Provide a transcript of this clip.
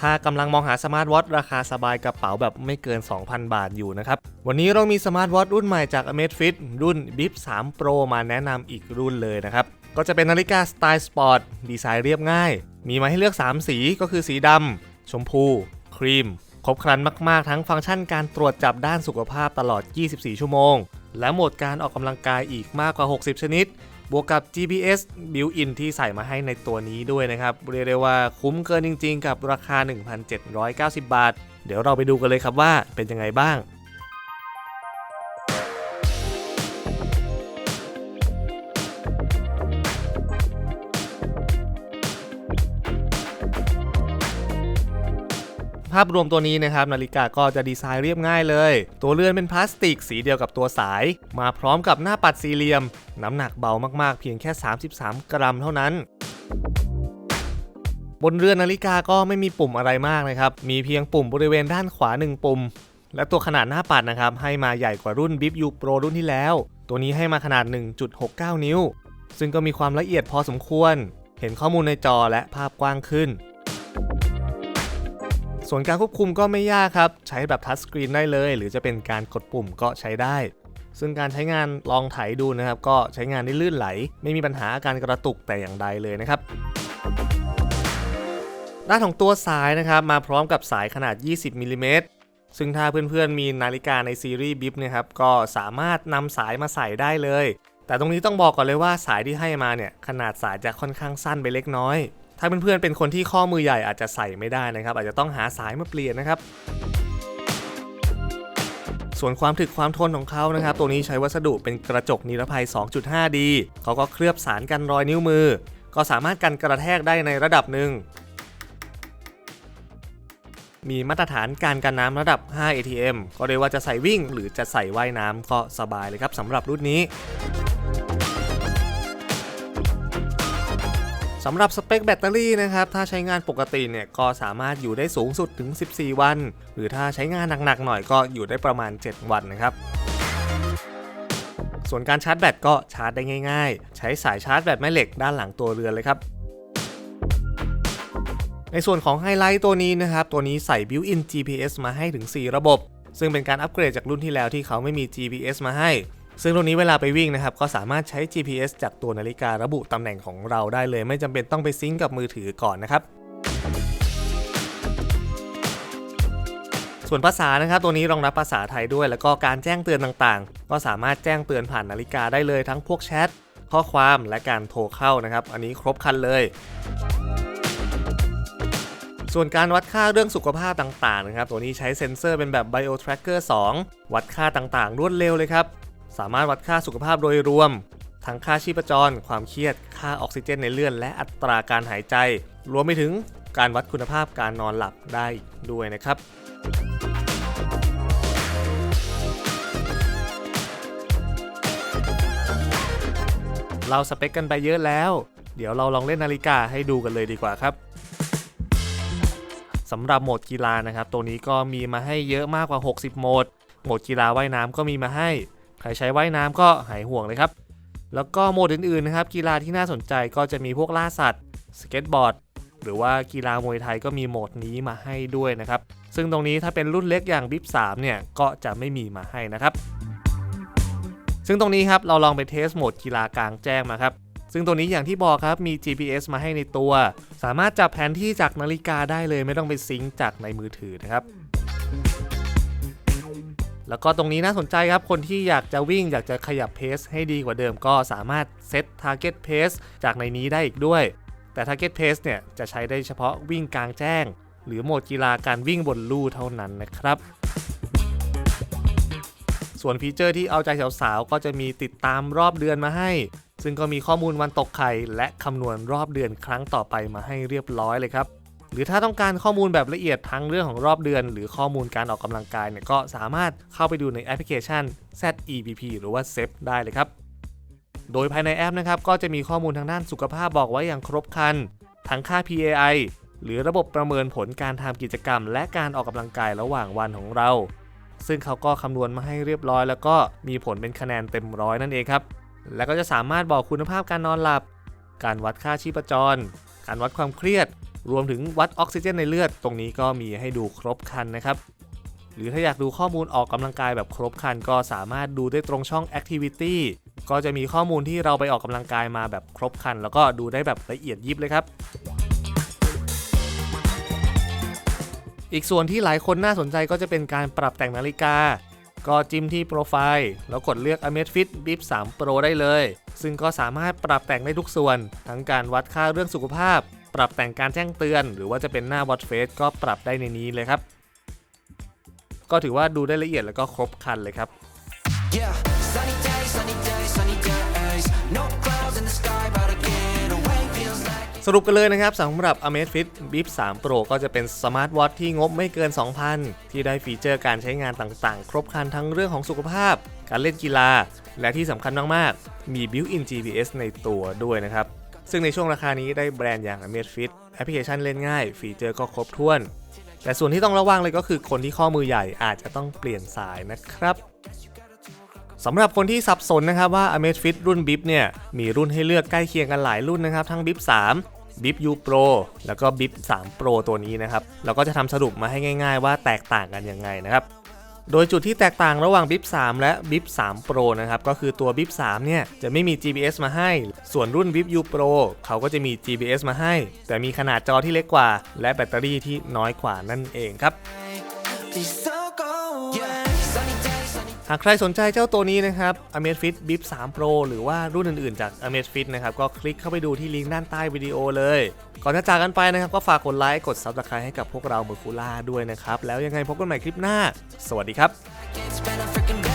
ถ้ากำลังมองหาสมาร์ทวอทราคาสบายกระเป๋าแบบไม่เกิน 2,000 บาทอยู่นะครับ วันนี้เรามีสมาร์ทวอทรุ่นใหม่จาก Amazfit รุ่น Bip 3 Pro มาแนะนำอีกรุ่นเลยนะครับ ก็จะเป็นนาฬิกาสไตล์สปอร์ตดีไซน์เรียบง่าย มีมาให้เลือก 3 สีก็คือสีดำชมพู ครีม ครบครันมาก ๆ ทั้งฟังก์ชันการตรวจจับด้านสุขภาพตลอด 24 ชั่วโมง และโหมดการออกกำลังกายอีกมากกว่า 60 ชนิด บวกกับ GPS built-in ที่ใส่มาให้ในตัวนี้ด้วยนะครับ เรียกได้ว่าคุ้มเกินจริง ๆ กับราคา 1,790 บาท เดี๋ยวเราไปดูกันเลยครับว่าเป็นยังไงบ้างาพรวมตัวนี้นะครับ นาฬิกาก็จะดีไซน์เรียบง่ายเลย ตัวเรือนเป็นพลาสติกสีเดียวกับตัวสาย มาพร้อมกับหน้าปัดสี่เหลี่ยม น้ำหนักเบามากๆ เพียงแค่ 33 กรัมเท่านั้นบนเรือนนาฬิกาก็ไม่มีปุ่มอะไรมากนะครับ มีเพียงปุ่มบริเวณด้านขวา 1 ปุ่ม และตัวขนาดหน้าปัดนะครับ ให้มาใหญ่กว่ารุ่น Bip U Pro รุ่นที่แล้ว ตัวนี้ให้มาขนาด 1.69 นิ้ว ซึ่งก็มีความละเอียดพอสมควร เห็นข้อมูลในจอและภาพกว้างขึ้น ส่วนการควบคุมก็ไม่ยากครับ ใช้แบบทัชสกรีนได้เลย หรือจะเป็นการกดปุ่มก็ใช้ได้ ซึ่งการใช้งานลองไถดูนะครับ ก็ใช้งานได้ลื่นไหล ไม่มีปัญหาอาการกระตุกแต่อย่างใดเลยนะครับด้านของตัวสายนะครับมาพร้อมกับสายขนาด 20มิลลิเมตรซึ่งถ้าเพื่อนๆมีนาฬิกาในซีรีส์บิฟนะครับก็สามารถนำสายมาใส่ได้เลย แต่ตรงนี้ต้องบอกก่อนเลยว่าสายที่ให้มาเนี่ยขนาดสายจะค่อนข้างสั้นไปเล็กน้อย ถ้าเพื่อนๆเป็นคนที่ข้อมือใหญ่อาจจะใส่ไม่ได้นะครับ อาจจะต้องหาสายมาเปลี่ยนนะครับ ส่วนความถึกความทนของเขานะครับ ตัวนี้ใช้วัสดุเป็นกระจกนิรภัย 2.5D เขาก็เคลือบสารกันรอยนิ้วมือ ก็สามารถกันกระแทกได้ในระดับหนึ่งมีมาตรฐานการกันน้ำระดับ 5 ATM ก็เรียกว่าจะใส่วิ่งหรือจะใส่ว่ายน้ำก็สบายเลยครับสำหรับรุ่นนี้ สำหรับสเปคแบตเตอรี่นะครับถ้าใช้งานปกติเนี่ยก็สามารถอยู่ได้สูงสุดถึง 14 วัน หรือถ้าใช้งานหนักๆหน่อยก็อยู่ได้ประมาณ 7 วันนะครับส่วนการชาร์จแบตก็ชาร์จได้ง่ายๆ ใช้สายชาร์จแบตแม่เหล็กด้านหลังตัวเรือนเลยครับ ในส่วนของไฮไลท์ตัวนี้นะครับ ตัวนี้ใส่ built-in GPS มาให้ถึง 4 ระบบ ซึ่งเป็นการอัปเกรดจากรุ่นที่แล้วที่เขาไม่มี GPS มาให้ ซึ่งตรงนี้เวลาไปวิ่งนะครับก็สามารถใช้ GPS จากตัวนาฬิการะบุตำแหน่งของเราได้เลย ไม่จำเป็นต้องไปซิงก์กับมือถือก่อนนะครับ ส่วนภาษานะครับตัวนี้รองรับภาษาไทยด้วย แล้วก็การแจ้งเตือนต่างๆ ก็สามารถแจ้งเตือนผ่านนาฬิกาได้เลยทั้งพวกแชทข้อความและการโทรเข้านะครับ อันนี้ครบครันเลย ส่วนการวัดค่าเรื่องสุขภาพต่างๆนะครับ ตัวนี้ใช้เซ็นเซอร์เป็นแบบ Bio Tracker 2 วัดค่าต่างๆ รวดเร็วเลยครับ สามารถวัดค่าสุขภาพโดยรวม ทั้งค่าชีพจร ความเครียด ค่าออกซิเจนในเลือดและอัตราการหายใจ รวมไปถึงการวัดคุณภาพการนอนหลับได้ด้วยนะครับ เราสเปคกันไปเยอะแล้ว เดี๋ยวเราลองเล่นนาฬิกาให้ดูกันเลยดีกว่าครับสำหรับโหมดกีฬานะครับ ตัวนี้ก็มีมาให้เยอะมากกว่า 60 โหมด โหมดกีฬาว่ายน้ำก็มีมาให้ รใช้ว่ายน้ำก็หายห่วงเลยครับ แล้วก็โหมดอื่นๆนะครับกีฬาที่น่าสนใจก็จะมีพวกล่าสัตว์สเก็ตบอร์ดหรือว่ากีฬามวยไทยก็มีโหมดนี้มาให้ด้วยนะครับ ซึ่งตรงนี้ถ้าเป็นรุ่นเล็กอย่างบิ๊บ3เนี่ยก็จะไม่มีมาให้นะครับ ซึ่งตรงนี้ครับเราลองไปเทสโหมดกีฬากลางแจ้งมาครับซึ่งตัวนี้อย่างที่บอกครับมี GPS มาให้ในตัว สามารถจับแผนที่จากนาฬิกาได้เลยไม่ต้องไปซิงค์จากในมือถือนะครับ แล้วก็ตรงนี้น่าสนใจครับ คนที่อยากจะวิ่งอยากจะขยับเพสให้ดีกว่าเดิมก็สามารถเซต Target Pace จากในนี้ได้อีกด้วย แต่ Target Pace เนี่ยจะใช้ได้เฉพาะวิ่งกลางแจ้ง หรือโหมดกีฬาการวิ่งบนลู่เท่านั้นนะครับ ส่วนฟีเจอร์ที่เอาใจสาวๆ ก็จะมีติดตามรอบเดือนมาให้ ซึ่งก็มีข้อมูลวันตกไข่และคำนวณรอบเดือนครั้งต่อไปมาให้เรียบร้อยเลยครับ หรือถ้าต้องการข้อมูลแบบละเอียดทั้งเรื่องของรอบเดือน หรือข้อมูลการออกกำลังกายเนี่ยก็สามารถเข้าไปดูในแอปพลิเคชัน ZEPP หรือว่า ZEP ได้เลยครับ โดยภายในแอปนะครับก็จะมีข้อมูลทางด้านสุขภาพบอกไว้อย่างครบครัน ทั้งค่า PAI หรือระบบประเมินผลการทำกิจกรรม และการออกกำลังกายระหว่างวันของเรา ซึ่งเขาก็คำนวณมาให้เรียบร้อย แล้วก็มีผลเป็นคะแนนเต็มร้อยนั่นเองครับ แล้วก็จะสามารถบอกคุณภาพการนอนหลับ การวัดค่าชีพจร การวัดความเครียด รวมถึงวัดออกซิเจนในเลือด ตรงนี้ก็มีให้ดูครบคันนะครับหรือถ้าอยากดูข้อมูลออกกำลังกายแบบครบคันก็สามารถดูได้ตรงช่อง Activity ก็จะมีข้อมูลที่เราไปออกกำลังกายมาแบบครบคัน แล้วก็ดูได้แบบละเอียดยิบเลยครับ อีกส่วนที่หลายคนน่าสนใจก็จะเป็นการปรับแต่งนาฬิกา ก็จิ้มที่โปรไฟล์แล้วกดเลือก Amazfit Bip 3 Pro ได้เลย ซึ่งก็สามารถปรับแต่งได้ทุกส่วน ทั้งการวัดค่าเรื่องสุขภาพ ปรับแต่งการแจ้งเตือน หรือว่าจะเป็นหน้า Watch Face ก็ปรับได้ในนี้เลยครับ ก็ถือว่าดูได้ละเอียดแล้วก็ครบครันเลยครับ Yeah, sunny days, sunny days, sunny days. No clouds in the sky, but I get away. Feels like สรุปกันเลยนะครับสำหรับ Amazfit Bip 3 Pro ก็จะเป็นสมาร์ทวอทที่งบไม่เกิน 2,000 ที่ได้ฟีเจอร์การใช้งานต่างๆ ครบครันทั้งเรื่องของสุขภาพ การเล่นกีฬา และที่สำคัญมาก ๆ มี Built-in GPS ในตัวด้วยนะครับ ซึ่งในช่วงราคานี้ได้แบรนด์อย่าง Amazfit แอปพลิเคชันเล่นง่าย ฟีเจอร์ก็ครบถ้วน แต่ส่วนที่ต้องระวังเลยก็คือคนที่ข้อมือใหญ่อาจจะต้องเปลี่ยนสายนะครับสำหรับคนที่สับสนนะครับว่า Amazfit รุ่น Bip เนี่ยมีรุ่นให้เลือกใกล้เคียงกันหลายรุ่นนะครับ ทั้ง Bip 3 Bip U Pro แล้วก็ Bip 3 Pro ตัวนี้นะครับ เราก็จะทำสรุปมาให้ง่าย ๆ ว่าแตกต่างกันยังไงนะครับ โดยจุดที่แตกต่างระหว่าง Bip 3และ Bip 3 Pro นะครับ ก็คือตัว Bip 3เนี่ยจะไม่มี GPS มาให้ ส่วนรุ่น Bip U Pro เขาก็จะมี GPS มาให้ แต่มีขนาดจอที่เล็กกว่า และแบตเตอรี่ที่น้อยกว่านั่นเองครับ yeah. หากใครสนใจเจ้าตัวนี้นะครับ Amazfit Bip 3 Pro หรือว่ารุ่นอื่นๆ จาก Amazfit นะครับ ก็คลิกเข้าไปดูที่ลิงก์ด้านใต้วิดีโอเลย ก่อนจะจากกันไปนะครับ ก็ฝากกดไลค์ กด Subscribe ให้กับพวกเราเมอร์คูล่าด้วยนะครับ แล้วยังไงพบกันใหม่คลิปหน้า สวัสดีครับ